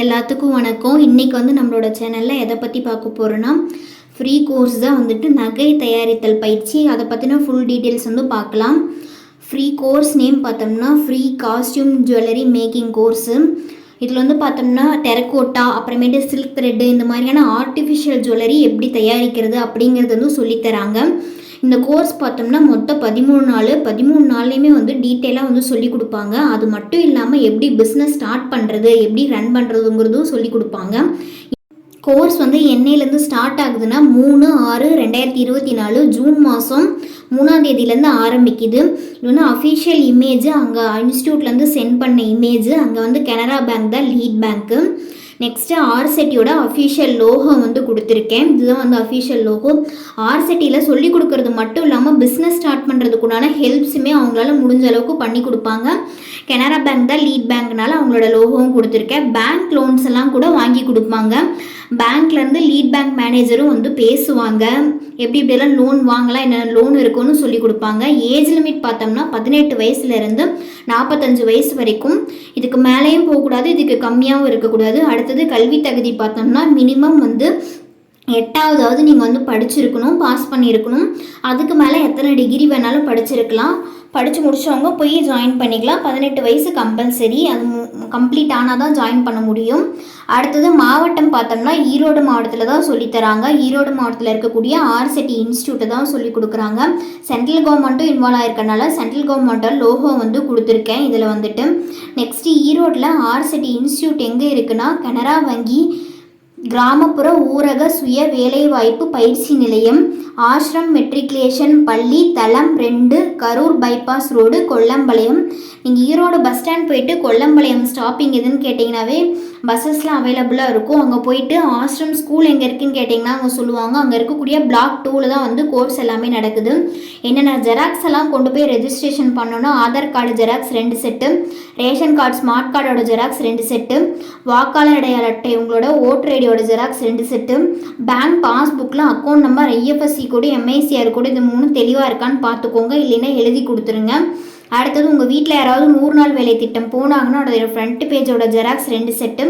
எல்லாத்துக்கும் வணக்கம். இன்றைக்கி வந்து நம்மளோட சேனலில் எதை பற்றி பார்க்க போகிறோன்னா ஃப்ரீ கோர்ஸ் தான் வந்துட்டு நகை தயாரித்தல் பயிற்சி. அதை பற்றின ஃபுல் டீட்டெயில்ஸ் வந்து பார்க்கலாம். ஃப்ரீ கோர்ஸ் நேம் பார்த்தோம்னா free costume jewellery making course இதில் வந்து பார்த்தோம்னா டெரக்கோட்டா அப்புறமேட்டு சில்க் த்ரெட்டு இந்த மாதிரியான ஆர்டிஃபிஷியல் ஜுவல்லரி எப்படி தயாரிக்கிறது அப்படிங்கிறது வந்து சொல்லித்தராங்க. இந்த கோர்ஸ் பார்த்தோம்னா மொத்தம் பதிமூணு நாள். பதிமூணு நாள்லேயுமே வந்து டீட்டெயிலாக வந்து சொல்லி கொடுப்பாங்க. அது மட்டும் இல்லாமல் எப்படி பிஸ்னஸ் ஸ்டார்ட் பண்ணுறது எப்படி ரன் பண்ணுறதுங்கிறதும் சொல்லி கொடுப்பாங்க. கோர்ஸ் வந்து என்னையிலேருந்து ஸ்டார்ட் ஆகுதுன்னா மூணு ஆறு ரெண்டாயிரத்தி இருபத்தி நாலு ஜூன் மாதம் மூணாம் தேதியிலேருந்து ஆரம்பிக்குது. இது வந்து அஃபிஷியல் இமேஜ் அங்கே இன்ஸ்டியூட்லேருந்து சென்ட் பண்ண இமேஜ் அங்கே வந்து கனரா பேங்க் தான் லீட் பேங்க்கு நெக்ஸ்ட்டு ஆர்செட்டியோட அஃபீஷியல் லோகோ வந்து கொடுத்துருக்கேன். இதுதான் வந்து அஃபீஷியல் லோகோ ஆர்செட்டியில் சொல்லி கொடுக்கறது மட்டும் இல்லாமல் பிஸ்னஸ் ஸ்டார்ட் பண்ணுறதுக்குண்டான ஹெல்ப்ஸுமே அவங்களால முடிஞ்ச அளவுக்கு பண்ணி கொடுப்பாங்க. கனரா பேங்க் தான் லீட் பேங்க்னால அவங்களோட லோகோவும் கொடுத்துருக்கேன். பேங்க் லோன்ஸ் எல்லாம் கூட வாங்கி கொடுப்பாங்க. பேங்க்லேருந்து லீட் பேங்க் மேனேஜரும் வந்து பேசுவாங்க. எப்படி இப்படியெல்லாம் லோன் வாங்கலாம் என்ன லோன் இருக்குன்னு சொல்லி கொடுப்பாங்க. ஏஜ் லிமிட் பார்த்தோம்னா பதினெட்டு வயசுலேருந்து நாற்பத்தஞ்சு வயசு வரைக்கும். இதுக்கு மேலேயும் போகக்கூடாது இதுக்கு கம்மியாகவும் இருக்கக்கூடாது. அடுத்தது கல்வி தகுதி பார்த்தோம்னா மினிமம் வந்து எட்டாவதாவது நீங்கள் வந்து படிச்சிருக்கணும் பாஸ் பண்ணியிருக்கணும். அதுக்கு மேலே எத்தனை டிகிரி வேணாலும் படிச்சிருக்கலாம். படித்து முடிச்சவங்க போய் ஜாயின் பண்ணிக்கலாம். பதினெட்டு வயசு கம்பல்சரி அது கம்ப்ளீட் ஆனால் தான் ஜாயின் பண்ண முடியும். அடுத்தது மாவட்டம் பார்த்தோம்னா ஈரோடு மாவட்டத்தில் தான் சொல்லித்தராங்க ஈரோடு மாவட்டத்தில் இருக்கக்கூடிய ஆர்சிட்டி இன்ஸ்டியூட்டை தான் சொல்லி கொடுக்குறாங்க. சென்ட்ரல் கவர்மெண்ட்டும் இன்வால்வ் ஆயிருக்கனால சென்ட்ரல் கவர்மெண்ட்டோட லோகோ வந்து கொடுத்துருக்கேன். இதில் வந்துட்டு நெக்ஸ்ட்டு ஈரோட்டில் ஆர்சிட்டி இன்ஸ்டியூட் எங்கே இருக்குன்னா கனரா வங்கி கிராமப்புற ஊரக சுய வேலைவாய்ப்பு பயிற்சி நிலையம் ஆஷ்ரம் மெட்ரிகுலேஷன் பள்ளி தளம் ரெண்டு கரூர் பைபாஸ் ரோடு கொல்லம்பாளையம். நீங்கள் ஈரோடு பஸ் ஸ்டாண்ட் போயிட்டு கொல்லம்பாளையம் ஸ்டாப்பிங் எதுன்னு கேட்டிங்கனாவே பஸ்ஸஸ்லாம் அவைலபிளாக இருக்கும். அங்கே போயிட்டு ஆஷ்ரம் ஸ்கூல் எங்கே இருக்குன்னு கேட்டிங்கன்னா அவங்க சொல்லுவாங்க. அங்கே இருக்கக்கூடிய பிளாக் டூவில் தான் வந்து கோர்ஸ் எல்லாமே நடக்குது. என்னென்ன ஜெராக்ஸ் எல்லாம் கொண்டு போய் ரெஜிஸ்ட்ரேஷன் பண்ணணும் ஆதார் கார்டு ஜெராக்ஸ் ரெண்டு செட்டு ரேஷன் கார்டு ஸ்மார்ட் கார்டோட ஜெராக்ஸ் ரெண்டு செட்டு வாக்காளர் அடையாள அட்டை உங்களோட ஓட்டர் ஐடியோட ஜெராக்ஸ் ரெண்டு செட்டு பேங்க் பாஸ்புக்கில் அக்கௌண்ட் நம்பர் ஐஎஃப்எஸ்சி கூட எம்ஐசிஆர் கூட இது மூணு தெளிவாக இருக்கான்னு பார்த்துக்கோங்க இல்லைன்னா எழுதி கொடுத்துருங்க. அடுத்தது உங்கள் வீட்டில் யாராவது நூறு நாள் வேலை திட்டம் போனாங்கன்னா அதோட ஃப்ரண்ட் பேஜோட ஜெராக்ஸ் ரெண்டு செட்டு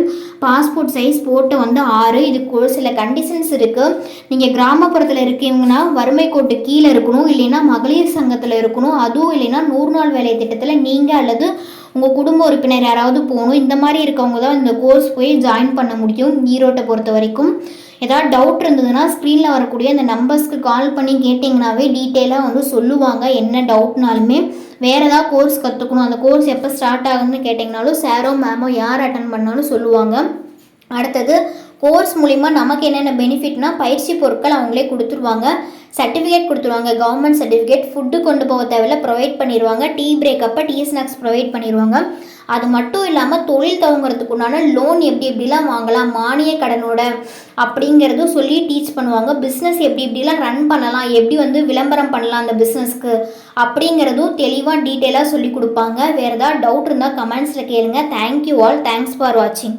பாஸ்போர்ட் சைஸ் போட்டு வந்து ஆறு. இதுக்கு ஒரு சில கண்டிஷன்ஸ் இருக்குது நீங்கள் கிராமப்புறத்தில் இருக்கீங்கன்னா வறுமை கோட்டு கீழே இருக்கணும். இல்லைன்னா மகளிர் சங்கத்தில் இருக்கணும். அதுவும் இல்லைன்னா நூறு நாள் வேலை திட்டத்தில் நீங்கள் அல்லது உங்கள் குடும்ப உறுப்பினர் யாராவது போகணும் இந்த மாதிரி இருக்கவங்க தான் இந்த கோர்ஸ் போய் ஜாயின் பண்ண முடியும் ஈரோட்டை பொறுத்த வரைக்கும். ஏதாவது டவுட் இருந்ததுன்னா ஸ்க்ரீனில் வரக்கூடிய அந்த நம்பர்ஸ்க்கு கால் பண்ணி கேட்டிங்கனாவே டீட்டெயிலாக வந்து சொல்லுவாங்க என்ன டவுட்னாலுமே வேறு ஏதாவது கோர்ஸ் கற்றுக்கணும் அந்த கோர்ஸ் எப்போ ஸ்டார்ட் ஆகுதுன்னு கேட்டிங்கனாலும் சாரோ மேமோ யார் அட்டன் பண்ணாலும் சொல்லுவாங்க. அடுத்தது கோர்ஸ் மூலிமா நமக்கு என்னென்ன பெனிஃபிட்னா பயிற்சி பொருட்கள் அவங்களே கொடுத்துருவாங்க. சர்டிஃபிகேட் கொடுத்துருவாங்க. கவர்மெண்ட் சர்டிஃபிகேட் ஃபுட்டு கொண்டு போக தேவையில்ல ப்ரொவைட் பண்ணிடுவாங்க டீ பிரேக் அப்போ டீ ஸ்நாக்ஸ் ப்ரொவைட் பண்ணிடுவாங்க அது மட்டும் இல்லாமல் தொழில் துவங்குறதுக்கு உண்டான லோன் எப்படி எப்படிலாம் வாங்கலாம் மானிய கடனோட அப்படிங்கிறதும் சொல்லி டீச் பண்ணுவாங்க. பிஸ்னஸ் எப்படி எப்படிலாம் ரன் பண்ணலாம் எப்படி வந்து விளம்பரம் பண்ணலாம் அந்த பிஸ்னஸ்க்கு அப்படிங்கிறதும் தெளிவாக டீட்டெயிலாக சொல்லி கொடுப்பாங்க. வேறு ஏதாவது டவுட் இருந்தால் கமெண்ட்ஸில் கேளுங்க. தேங்க்யூ ஆல் தேங்க்ஸ் ஃபார் வாட்சிங்